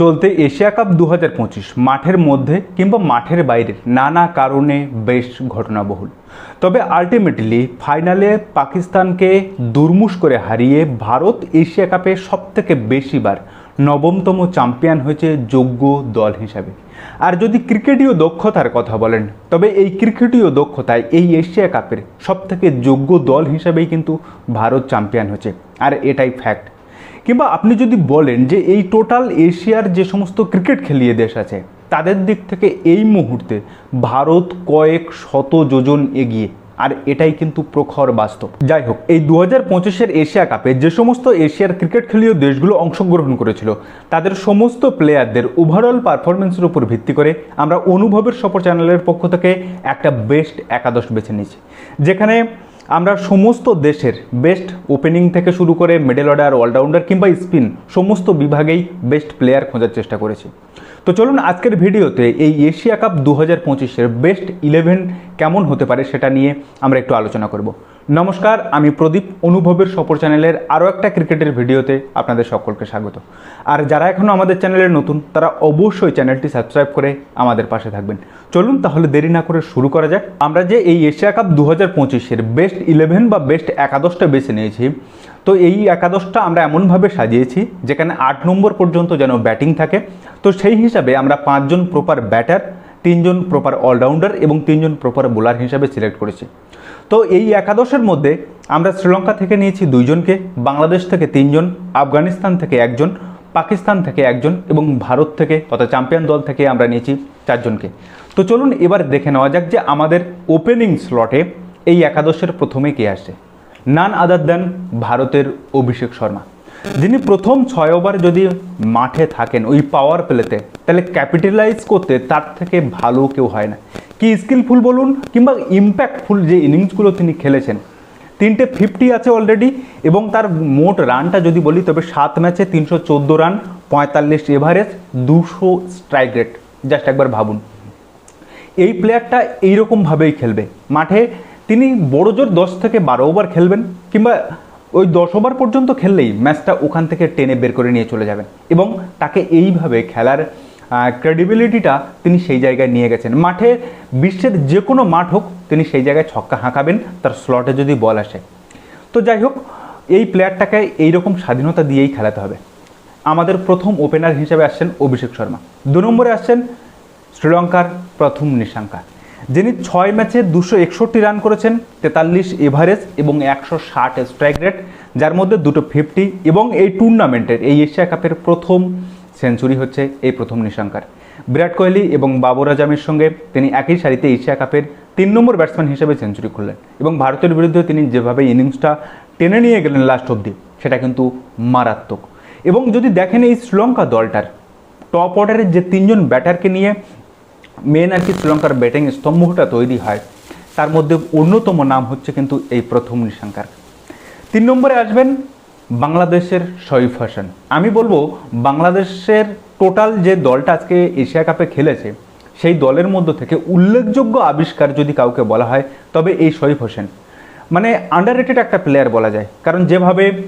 চলতে Asia cup দু হাজার পঁচিশ, মাঠের মধ্যে কিংবা মাঠের বাইরে নানা কারণে বেশ ঘটনাবহুল। তবে আলটিমেটলি ফাইনালে পাকিস্তানকে দুর্মুষ করে হারিয়ে ভারত এশিয়া কাপে সবথেকে বেশিবার নবমতম চ্যাম্পিয়ন হয়েছে যোগ্য দল হিসাবে। আর যদি ক্রিকেটীয় দক্ষতার কথা বলেন, তবে এই ক্রিকেটীয় দক্ষতায় এই এশিয়া কাপের সবথেকে যোগ্য দল হিসাবেই কিন্তু ভারত চ্যাম্পিয়ন হয়েছে। আর এটাই ফ্যাক্ট কিংবা আপনি যদি বলেন যে এই টোটাল এশিয়ার যে সমস্ত ক্রিকেট খেলিয়ে দেশ আছে, তাদের দিক থেকে এই মুহূর্তে ভারত কয়েক শত যোজন এগিয়ে, আর এটাই কিন্তু প্রখর বাস্তব। যাই হোক, এই দু হাজার পঁচিশের এশিয়া কাপে যে সমস্ত এশিয়ার ক্রিকেট খেলীয় দেশগুলো অংশগ্রহণ করেছিল, তাদের সমস্ত প্লেয়ারদের ওভারঅল পারফরমেন্সের উপর ভিত্তি করে আমরা অনুভবের সফর চ্যানেলের পক্ষ থেকে একটা বেস্ট একাদশ বেছে নিয়েছি। যেখানে আমরা সমস্ত দেশের বেস্ট ওপেনিং থেকে শুরু করে মিডল অর্ডার অলরাউন্ডার কিংবা স্পিন সমস্ত বিভাগেই বেস্ট প্লেয়ার খোঁজার চেষ্টা করেছি। তো চলুন আজকের ভিডিওতে এই এশিয়া কাপ দু হাজার পঁচিশের বেস্ট ইলেভেন কেমন হতে পারে সেটা নিয়ে আমরা একটু আলোচনা করব। নমস্কার, আমি প্রদীপ অনুভবের সফর চ্যানেলের আরও একটা ক্রিকেটের ভিডিওতে আপনাদের সকলকে স্বাগত। আর যারা এখনও আমাদের চ্যানেলে নতুন, তারা অবশ্যই চ্যানেলটি সাবস্ক্রাইব করে আমাদের পাশে থাকবেন। চলুন তাহলে দেরি না করে শুরু করা যাক। আমরা যে এই এশিয়া কাপ দু হাজার পঁচিশের বেস্ট ইলেভেন বা বেস্ট একাদশটা বেছে নিয়েছি, তো এই একাদশটা আমরা এমনভাবে সাজিয়েছি, যেখানে আট নম্বর পর্যন্ত যেন ব্যাটিং থাকে। তো সেই হিসাবে আমরা পাঁচজন প্রপার ব্যাটার তিনজন প্রপার অলরাউন্ডার এবং তিনজন প্রপার বোলার হিসাবে সিলেক্ট করেছি। তো এই একাদশের মধ্যে আমরা শ্রীলঙ্কা থেকে নিয়েছি দুইজনকে, বাংলাদেশ থেকে তিনজন, আফগানিস্তান থেকে একজন, পাকিস্তান থেকে একজন এবং ভারত থেকে তথা চ্যাম্পিয়ন দল থেকে আমরা নিয়েছি চারজনকে। তো চলুন এবার দেখে নেওয়া যাক যে আমাদের ওপেনিং স্লটে এই একাদশের প্রথমে কে আসে। নান আদার দেন ভারতের অভিষেক শর্মা। যিনি প্রথম ছয় ওভার যদি মাঠে থাকেন, ওই পাওয়ার প্লেতে তাহলে ক্যাপিটালাইজ করতে তার থেকে ভালো কেউ হয় না। কি স্কিলফুল বলুন কিংবা ইম্প্যাক্টফুল যে ইনিংসগুলো তিনি খেলেছেন, তিনটে ফিফটি আছে অলরেডি এবং তার মোট রানটা যদি বলি, তবে সাত ম্যাচে তিনশো চোদ্দ রান, পঁয়তাল্লিশ এভারেজ, দুশো স্ট্রাইক রেট জাস্ট একবার ভাবুন। এই প্লেয়ারটা এইরকমভাবেই খেলবে। মাঠে তিনি বড় জোর দশ থেকে বারো ওভার খেলবেন কিংবা ওই দশ ওভার পর্যন্ত খেললেই ম্যাচটা ওখান থেকে টেনে বের করে নিয়ে চলে যাবেন। এবং তাকে এইভাবে খেলার ক্রেডিবিলিটিটা তিনি সেই জায়গায় নিয়ে গেছেন। মাঠে বিশ্বের যে কোনো মাঠ হোক, তিনি সেই জায়গায় ছক্কা হাঁকাবেন, তার স্লটে যদি বল আসে। তো যাই হোক, এই প্লেয়ারটাকে এইরকম স্বাধীনতা দিয়েই খেলাতে হবে। আমাদের প্রথম ওপেনার হিসেবে আসছেন অভিষেক শর্মা। দু নম্বরে আসছেন শ্রীলঙ্কার প্রথম নিশাঙ্কা। যিনি ছয় ম্যাচে দুশো একষট্টি রান করেছেন, তেতাল্লিশ এভারেজ এবং একশো ষাট স্ট্রাইক রেট যার মধ্যে দুটো ফিফটি এবং এই টুর্নামেন্টের এই এশিয়া কাপের প্রথম সেঞ্চুরি হচ্ছে এই প্রথম নিশাঙ্কার। বিরাট কোহলি এবং বাবর আজমের সঙ্গে তিনি একই সারিতে এশিয়া কাপের তিন নম্বর ব্যাটসম্যান হিসেবে সেঞ্চুরি করলেন এবং ভারতের বিরুদ্ধে তিনি যেভাবে ইনিংসটা টেনে নিয়ে গেলেন লাস্ট অবধি, সেটা কিন্তু মারাত্মক। এবং যদি দেখেন এই শ্রীলঙ্কা দলটার টপ অর্ডারের যে তিনজন ব্যাটারকে নিয়ে মেন আর কি শ্রীলঙ্কার ব্যাটিং স্তম্ভটা তৈরি হয়। তার মধ্যে অন্যতম নাম হচ্ছে কিন্তু এই প্রথম নিশাঙ্কার। তিন নম্বরে আসবেন বাংলাদেশের শরীফ হাসান। আমি বলব বাংলাদেশের টোটাল যে দলটা আজকে এশিয়া কাপে খেলেছে, সেই দলের মধ্য থেকে উল্লেখযোগ্য আবিষ্কার যদি কাউকে বলা হয়, তবে এই শরীফ হোসেন। মানে আন্ডার রেটেড একটা প্লেয়ার বলা যায়। কারণ যেভাবে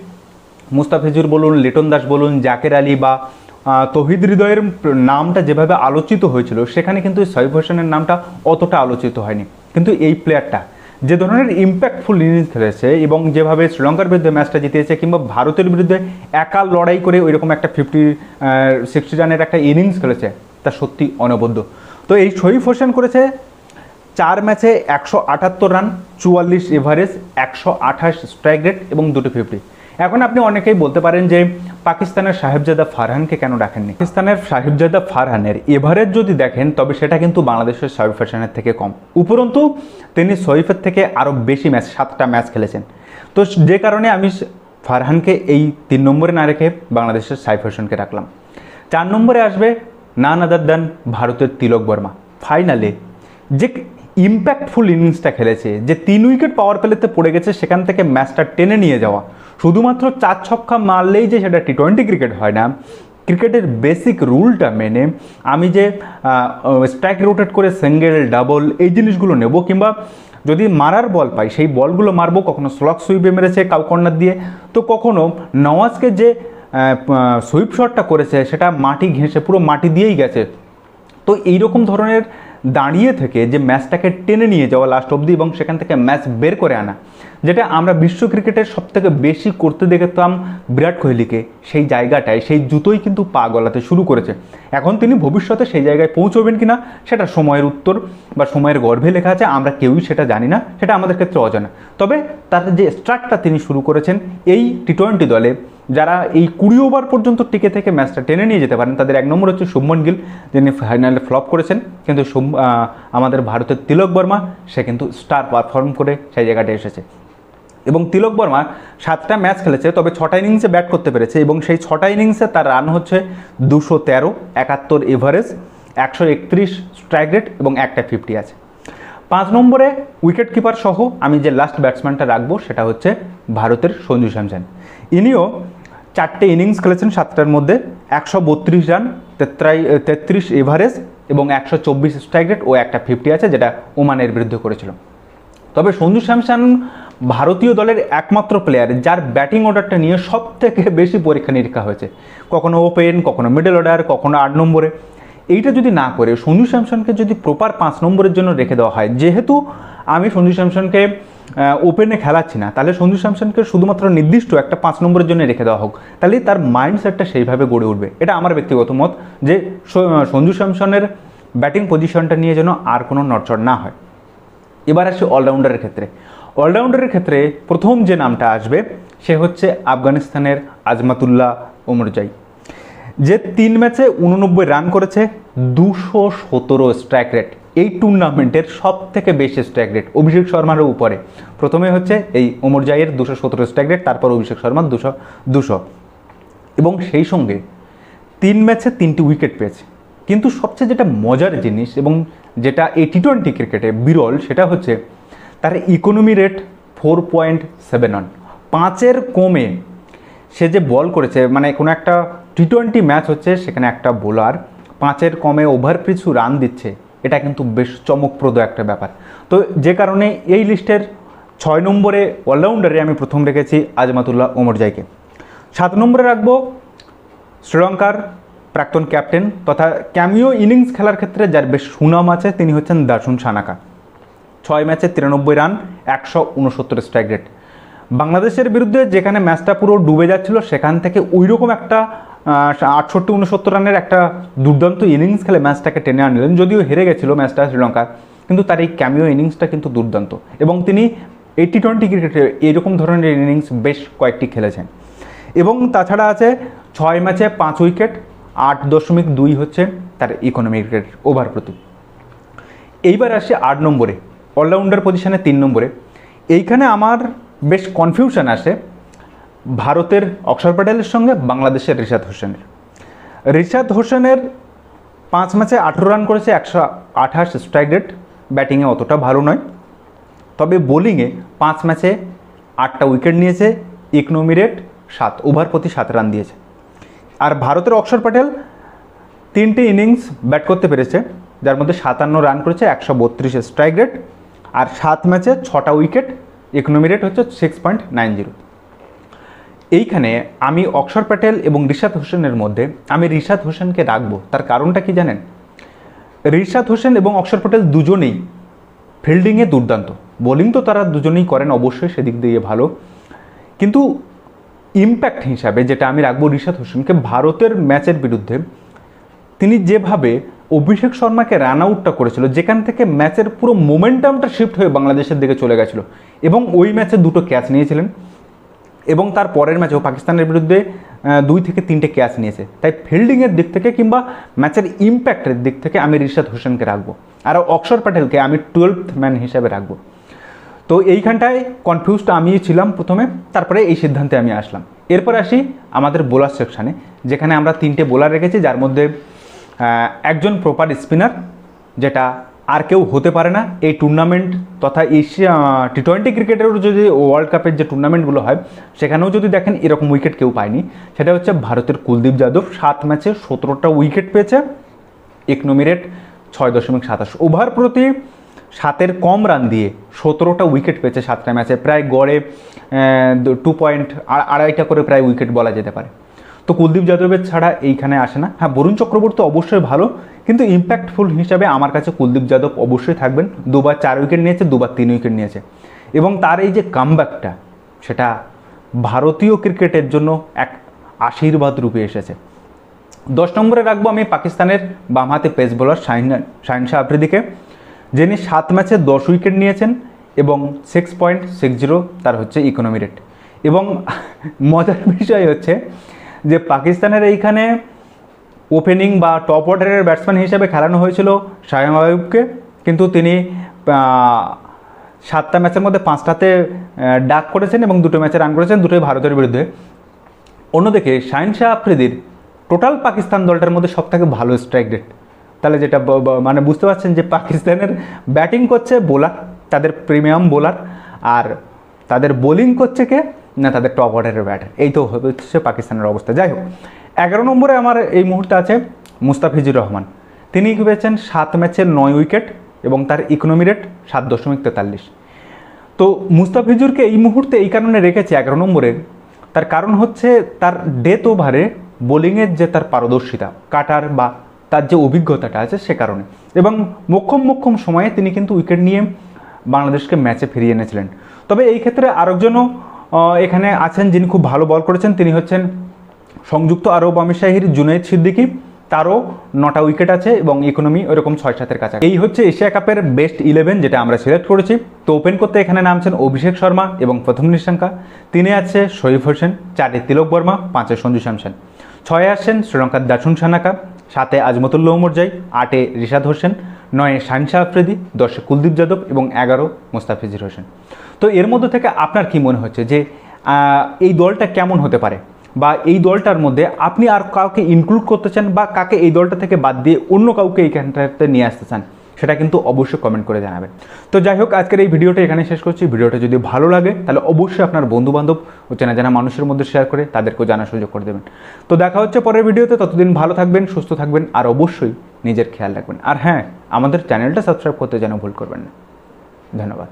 মুস্তাফিজুর বলুন, লিটন দাস বলুন, জাকের আলী বা তহিদ হৃদয়ের নামটা যেভাবে আলোচিত হয়েছিল, সেখানে কিন্তু সৈফ হোসেনের নামটা অতটা আলোচিত হয়নি। কিন্তু এই প্লেয়ারটা যে ধরনের ইম্প্যাক্টফুল ইনিংস খেলেছে এবং যেভাবে শ্রীলঙ্কার বিরুদ্ধে ম্যাচটা জিতিয়েছে কিংবা ভারতের বিরুদ্ধে একা লড়াই করে ওইরকম একটা ফিফটি সিক্সটি রানের একটা ইনিংস খেলেছে, তা সত্যি অনবদ্য। তো এই শরীফ হোসেন করেছে চার ম্যাচে একশো আটাত্তর রান, চুয়াল্লিশ এভারেজ, একশো আঠাশ স্ট্রাইক রেট এবং দুটো ফিফটি এখন আপনি অনেকেই বলতে পারেন যে পাকিস্তানের সাহেবজাদা ফারহানকে কেন ডাকেননি পাকিস্তানের সাহেবজাদা ফারহানের এভারেজ যদি দেখেন, তবে সেটা কিন্তু বাংলাদেশের শরীফ হোসেনের থেকে কম। উপরন্তু, তিনি শরীফের থেকে আরও বেশি ম্যাচ, সাতটা ম্যাচ খেলেছেন। তো যে কারণে আমি ফারহানকে এই তিন নম্বরে না রেখে বাংলাদেশের সাইফ হোসেনকে রাখলাম। চার নম্বরে আসবে নান আদার দেন ভারতের তিলক বর্মা। ফাইনালে যে ইম্প্যাক্টফুল ইনিংসটা খেলেছে, যে তিন উইকেট পাওয়ার প্লেতে পড়ে গেছে, সেখান থেকে ম্যাচটা টেনে নিয়ে যাওয়া। শুধুমাত্র চার ছক্কা মারলেই যে সেটা টি টোয়েন্টি ক্রিকেট হয় না। ক্রিকেটের বেসিক রুলটা মেনে আমি যে স্ট্রাইক রোটেট করে সিঙ্গেল ডাবল এই জিনিসগুলো নেব কিংবা যদি মারার বল পাই, সেই বলগুলো মারবো, কখনো স্লক সুইপে মেরেছে কাউ কর্নার দিয়ে। তো কখনো নওয়াজকে যে সুইপ শটটা করেছে, সেটা মাটি ঘেঁষে পুরো মাটি দিয়েই গেছে। তো এইরকম ধরনের দাঁড়িয়ে থেকে যে ম্যাচটাকে টেনে নিয়ে যাওয়া লাস্ট অবধি এবং সেখান থেকে ম্যাচ বের করে আনা। যেটা আমরা বিশ্ব ক্রিকেটের সব থেকে বেশি করতে দেখতাম বিরাট কোহলিকে, সেই জায়গাটায়, সেই জুতোই কিন্তু পা গলাতে শুরু করেছে। এখন তিনি ভবিষ্যতে সেই জায়গায় পৌঁছবেন কিনা, সেটা সময়ের উত্তর বা সময়ের গর্ভে লেখা আছে, আমরা কেউই সেটা জানি না, সেটা আমাদের ক্ষেত্রে অজানা। তবে তার যে স্ট্রাকটা তিনি শুরু করেছেন, এই টি টোয়েন্টি দলে, যারা এই কুড়ি ওভার পর্যন্ত টিকে থেকে ম্যাচটা টেনে নিয়ে যেতে পারেন, তাদের এক নম্বর হচ্ছে শুভমন গিল, যিনি ফাইনালে ফ্লপ করেছেন। কিন্তু আমাদের ভারতের তিলক বর্মা, সে কিন্তু স্টার পারফর্ম করে সেই জায়গাটা এসেছে। এবং তিলক বর্মা সাতটা ম্যাচ খেলেছে, তবে ছটা ইনিংসে ব্যাট করতে পেরেছে এবং সেই ছটা ইনিংসে তার রান হচ্ছে দুশো তেরো, একাত্তর এভারেজ, একশো একত্রিশ স্ট্রাইক রেট এবং একটা ফিফটি আছে। পাঁচ নম্বরে উইকেট কিপার সহ আমি যে লাস্ট ব্যাটসম্যানটা রাখব সেটা হচ্ছে ভারতের সঞ্জু স্যামসন। ইনিও চারটে ইনিংস খেলেছেন সাতটার মধ্যে, একশো বত্রিশ রান, তেত্রাই, তেত্রিশ এভারেজ এবং একশো চব্বিশ স্ট্রাইক রেট ও একটা ফিফটি আছে যেটা ওমানের বিরুদ্ধে করেছিল। তবে সঞ্জু স্যামসন ভারতীয় দলের একমাত্র প্লেয়ার যার ব্যাটিং অর্ডারটা নিয়ে সব থেকে বেশি পরীক্ষা নিরীক্ষা হয়েছে। কখনো ওপেন কখনো মিডল অর্ডার কখনো আট নম্বরে। এইটা যদি না করে সঞ্জু স্যামসনকে যদি প্রপার পাঁচ নম্বরের জন্য রেখে দেওয়া হয়, যেহেতু আমি সঞ্জু স্যামসনকে ওপেনে খেলাচ্ছি না, তাহলে সঞ্জু স্যামসনকে শুধুমাত্র নির্দিষ্ট একটা পাঁচ নম্বরের জন্য রেখে দেওয়া হোক। তাহলে তার মাইন্ডসেটটা সেইভাবে গড়ে উঠবে। এটা আমার ব্যক্তিগত মত যে সঞ্জু স্যামসনের ব্যাটিং পজিশনটা নিয়ে যেন আর কোনো নড়চড় না হয়। এবার আসি অলরাউন্ডারের ক্ষেত্রে। অলরাউন্ডারের ক্ষেত্রে প্রথম যে নামটা আসবে, সে হচ্ছে আফগানিস্তানের আজমাতুল্লাহ ওমরজাই যে তিন ম্যাচে উননব্বই রান করেছে, দুশো সতেরো স্ট্রাইক রেট এই টুর্নামেন্টের সব থেকে বেশি স্ট্রাইক রেট অভিষেক শর্মারও উপরে। প্রথমে হচ্ছে এই ওমরজাইয়ের দুশো সতেরো স্ট্রাইক রেট তারপর অভিষেক শর্মার দুশো দুশো। এবং সেই সঙ্গে তিন ম্যাচে তিনটি উইকেট পেয়েছে। কিন্তু সবচেয়ে যেটা মজার জিনিস এবং যেটা এই টি টোয়েন্টি ক্রিকেটে বিরল, সেটা হচ্ছে তার economy rate four point seven one পাঁচের কমে সে যে বল করেছে মানে কোনো একটা টি টোয়েন্টি ম্যাচ হচ্ছে, সেখানে একটা বোলার পাঁচের কমে ওভার পিছু রান দিচ্ছে, এটা কিন্তু বেশ চমকপ্রদ একটা ব্যাপার। তো যে কারণে এই লিস্টের ছয় নম্বরে অলরাউন্ডারে আমি প্রথম রেখেছি আজমাতুল্লাহ ওমরজাইকে সাত নম্বরে রাখব শ্রীলঙ্কার প্রাক্তন ক্যাপ্টেন তথা ক্যামিও ইনিংস খেলার ক্ষেত্রে যার বেশ সুনাম আছে, তিনি হচ্ছেন দাসুন সানাকা। ছয় ম্যাচে তিরানব্বই রান, একশো উনসত্তর স্ট্রাইক রেট বাংলাদেশের বিরুদ্ধে যেখানে ম্যাচটা পুরো ডুবে যাচ্ছিল, সেখান থেকে ওই রকম একটা আটষট্টি উনসত্তর রানের একটা দুর্দান্ত ইনিংস খেলে ম্যাচটাকে টেনে আনলেন, যদিও হেরে গেছিল ম্যাচটা শ্রীলঙ্কা, কিন্তু তার এই ক্যামিও ইনিংসটা কিন্তু দুর্দান্ত। এবং তিনি এইটি টোয়েন্টি ক্রিকেটে এইরকম ধরনের ইনিংস বেশ কয়েকটি খেলেছেন। এবং তাছাড়া আছে ছয় ম্যাচে পাঁচ উইকেট, আট দশমিক দুই হচ্ছে তার ইকোনমিক রেট ওভার প্রতি। এইবার আসে আট নম্বরে। অলরাউন্ডার পজিশনে তিন নম্বরে। এইখানে আমার বেশ কনফিউশন আসে ভারতের অক্ষর প্যাটেলের সঙ্গে বাংলাদেশের রিশাদ হোসেনের। রিশাদ হোসেনের পাঁচ ম্যাচে আঠেরো রান করেছে, একশো আঠাশ স্ট্রাইক রেট ব্যাটিংয়ে অতটা ভালো নয়। তবে বোলিংয়ে পাঁচ ম্যাচে আটটা উইকেট নিয়েছে ইকনমি রেট সাত ওভার প্রতি সাত রান দিয়েছে। আর ভারতের অক্ষর প্যাটেল তিনটি ইনিংস ব্যাট করতে পেরেছে, যার মধ্যে সাতান্ন রান করেছে, একশো বত্রিশ স্ট্রাইক রেট আর সাত ম্যাচে ছটা উইকেট ইকোনমি রেট হচ্ছে সিক্স পয়েন্ট নাইন জিরো এইখানে আমি অক্ষর প্যাটেল এবং রিশাদ হোসেনের মধ্যে, আমি রিশাদ হোসেনকে রাখব। তার কারণটা কি জানেন? রিশাদ হোসেন এবং অক্ষর প্যাটেল দুজনেই ফিল্ডিংয়ে দুর্দান্ত। বোলিং তো তারা দুজনেই করেন, অবশ্যই সেদিক দিয়ে ভালো। কিন্তু ইম্প্যাক্ট হিসাবে যেটা আমি রাখব রিশাদ হোসেনকে, ভারতের ম্যাচের বিরুদ্ধে, তিনি যেভাবে অভিষেক শর্মাকে রান আউটটা করেছিল, যেখান থেকে ম্যাচের পুরো মোমেন্টামটা শিফট হয়ে বাংলাদেশের দিকে চলে গেছিল। এবং ওই ম্যাচে দুটো ক্যাচ নিয়েছিলেন। এবং তার পরের ম্যাচেও পাকিস্তানের বিরুদ্ধে দুই থেকে তিনটে ক্যাচ নিয়েছে। তাই ফিল্ডিংয়ের দিক থেকে কিংবা ম্যাচের ইম্প্যাক্টের দিক থেকে আমি রিশাদ হোসেনকে রাখব। আর অক্ষর প্যাটেলকে আমি টুয়েলথ ম্যান হিসেবে রাখব। তো এইখানটায় কনফিউজড আমিই ছিলাম প্রথমে, তারপরে এই সিদ্ধান্তে আমি আসলাম। এরপর আসি আমাদের বোলার সেকশানে যেখানে আমরা তিনটে বোলার রেখেছি, যার মধ্যে একজন প্রপার স্পিনার যেটা আর কেউ হতে পারে না। এই টুর্নামেন্ট তথা এশিয়া টি টোয়েন্টি ক্রিকেটেরও যদি ওয়ার্ল্ড কাপের যে টুর্নামেন্টগুলো হয়, সেখানেও যদি দেখেন এরকম উইকেট কেউ পায়নি। সেটা হচ্ছে ভারতের কুলদীপ যাদব, সাত ম্যাচে সতেরোটা উইকেট পেয়েছে ইকোনমি রেট ছয় দশমিক সাতাশ। ওভার প্রতি সাতের কম রান দিয়ে সতেরোটা উইকেট পেয়েছে সাতটা ম্যাচে প্রায় গড়ে টু পয়েন্ট আড়াইটা করে প্রায় উইকেট বলা যেতে পারে। তো কুলদীপ যাদবের ছাড়া এইখানে আসে না। হ্যাঁ বরুণ চক্রবর্তী অবশ্যই ভালো, কিন্তু ইম্প্যাক্টফুল হিসাবে আমার কাছে কুলদীপ যাদব অবশ্যই থাকবেন। দুবার চার উইকেট নিয়েছে, দুবার তিন উইকেট নিয়েছে। এবং তার এই যে কামব্যাকটা সেটা ভারতীয় ক্রিকেটের জন্য এক আশীর্বাদ রূপে এসেছে। দশ নম্বরে রাখব আমি পাকিস্তানের বামহাতে পেস বোলার শাহিন শাহিন শাহ আফ্রিদিকে, যিনি সাত ম্যাচে দশ উইকেট নিয়েছেন এবং সিক্স পয়েন্ট সিক্স জিরো তার হচ্ছে ইকোনমি রেট এবং মজার বিষয় হচ্ছে যে পাকিস্তানের এইখানে ওপেনিং বা টপ অর্ডারের ব্যাটসম্যান হিসেবে খেলানো হয়েছিল শাহিম আয়ুবকে। কিন্তু তিনি সাতটা ম্যাচের মধ্যে পাঁচটাতে ডাক করেছেন এবং দুটো ম্যাচে রান করেছেন, দুটোই ভারতের বিরুদ্ধে। অন্যদিকে শাহিন শাহ আফ্রিদির টোটাল পাকিস্তান দলটার মধ্যে সব থেকে ভালো স্ট্রাইক রেট তাহলে যেটা মানে বুঝতে পারছেন যে পাকিস্তানের ব্যাটিং করছে বোলার তাদের প্রিমিয়াম বোলার আর তাদের বোলিং করছে কে? না, তাদের টপ অর্ডারের ব্যাটার এই তো হচ্ছে পাকিস্তানের অবস্থা। যাই হোক, এগারো নম্বরে আমার এই মুহূর্তে আছে মুস্তাফিজুর রহমান। তিনি পেয়েছেন সাত ম্যাচের নয় উইকেট এবং তার ইকোনমি রেট সাত দশমিক তেতাল্লিশ। তো মুস্তাফিজুরকে এই মুহূর্তে এই কারণে রেখেছে এগারো নম্বরে, তার কারণ হচ্ছে তার ডেথ ওভারে বোলিংয়ের যে তার পারদর্শিতা, কাটার বা তার যে অভিজ্ঞতাটা আছে সে কারণে। এবং মোক্ষম মোক্ষম সময়ে তিনি কিন্তু উইকেট নিয়ে বাংলাদেশকে ম্যাচে ফিরিয়ে এনেছিলেন। তবে এই ক্ষেত্রে আরেকজনও এখানে আছেন যিনি খুব ভালো বল করেছেন, তিনি হচ্ছেন সংযুক্ত আরব আমিরশাহীর জুনাইদ সিদ্দিকী। তারও নটা উইকেট আছে এবং ইকোনমি ওরকম ছয় সাতের কাছে এই হচ্ছে এশিয়া কাপের বেস্ট ইলেভেন যেটা আমরা সিলেক্ট করেছি। তো ওপেন করতে এখানে নামছেন অভিষেক শর্মা এবং প্রথম নিশাঙ্কা। তিনে আছে শরীফ হোসেন চারে তিলক বর্মা, পাঁচে সঞ্জু স্যামসন ছয়ে আসছেন শ্রীলঙ্কার দাসুন সানাকা, সাতে আজমতুল্লাহ উমরজাই আটে রিশাদ হোসেন, নয়ে শাহিনশাহ আফ্রিদি, দশে কুলদীপ যাদব এবং এগারো মোস্তাফিজুর হোসেন। তো এর মধ্যে থেকে আপনার কি মনে হচ্ছে যে এই দলটা কেমন হতে পারে? বা এই দলটার মধ্যে আপনি আর কাউকে ইনক্লুড করতে চান বা কাকে এই দলটা থেকে বাদ দিয়ে অন্য কাউকে এইখানটাতে নিয়ে আসতে চান, সেটা কিন্তু অবশ্যই কমেন্ট করে জানাবেন। তো যাই হোক, আজকের এই ভিডিওটা এখানে শেষ করছি। ভিডিওটা যদি ভালো লাগে, তাহলে অবশ্যই আপনার বন্ধু বান্ধব ও চেনা জানা মানুষের মধ্যে শেয়ার করে তাদেরকেও জানার সুযোগ করে দেবেন। তো দেখা হচ্ছে পরের ভিডিওতে। ততদিন ভালো থাকবেন, সুস্থ থাকবেন, আর অবশ্যই নিজের খেয়াল রাখবেন। আর হ্যাঁ আমাদের চ্যানেলটা সাবস্ক্রাইব করতে যেন ভুল করবেন না। ধন্যবাদ।